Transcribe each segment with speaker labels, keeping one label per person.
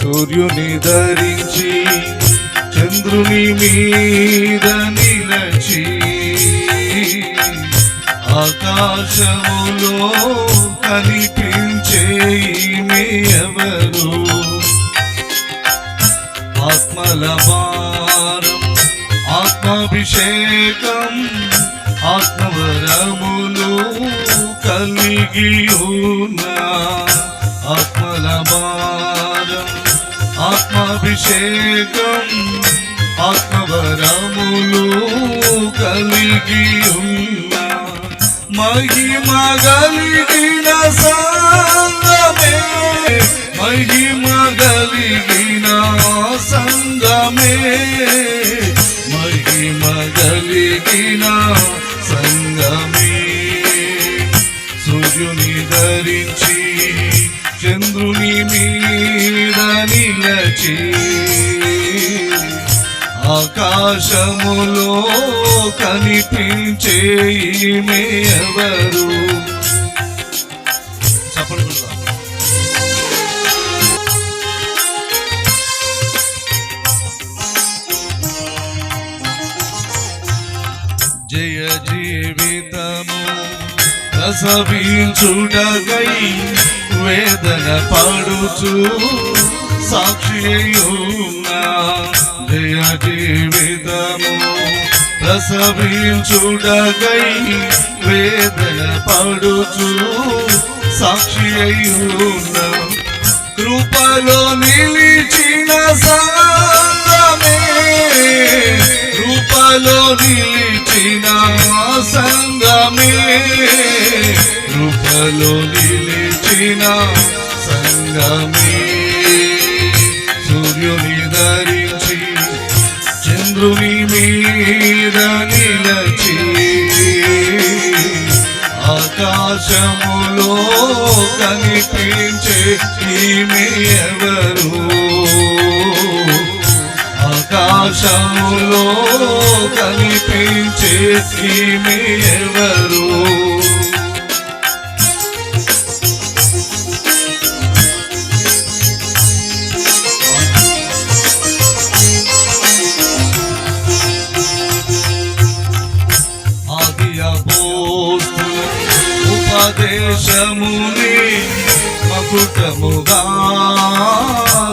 Speaker 1: సూర్యుని ధరించి చంద్రుని మీద నిలచి ఆకాశములో కనిపించే ఎవరు? ఆత్మల భారం ఆత్మాభిషేకం ఆత్మవరములు కలిగి ఉన్న ఆత్మాభిషేకం ఆత్మవరములు కలిగి ఉన్న మహిమ కలిగిన సంగమే మహిమ కలిగిన సంగమే మహిమ కలిగిన సంగమే. సూర్యుని ధరించి ఆకాశములో కనిపించే ఈమె ఎవరు? చెప్పండి జయ జీవితము రసవించుడగై వేదన పడుచు సాక్షి అయ్యున్నా జయ జీవితము రసవించుడగై వేదన పడుచు సాక్షి అయ్యున్నా కృపలో నిలిచిన సంగమే. కృపలో నిలిచిన సంగమే. కృపలో నిలిచిన సంగమే. ఆకాశములో కనిపించే ఈమె ఎవరు? ఆకాశములో కనిపించే ఈమె ఎవరు? దేశముని మకుటముగా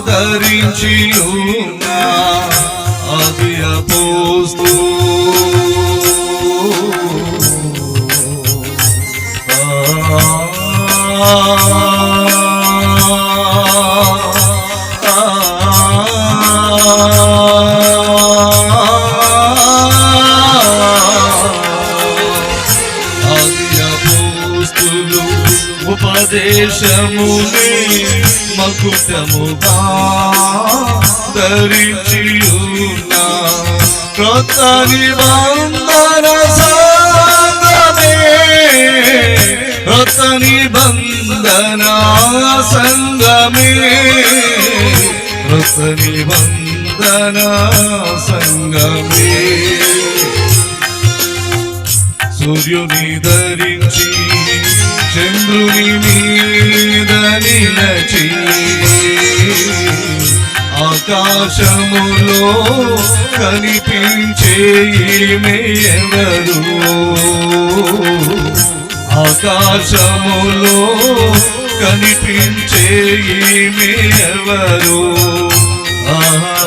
Speaker 1: ధరించి అది ఆది అపోస్తు. ఆదియపోస్తులు ఉపదేశముని మకుటముగా ధరించి ఉన్న క్రొత్త నిబంధన సంగమే క్రొత్త నిబంధన సంగమే క్రొత్త నిబంధన సంగమే సూర్యుని ధరించి చంద్రుని మీద నిలచి ఆకాశములో కనిపించే ఎవరు? ఆకాశములో కనిపించే ఎవరు? ఆహా.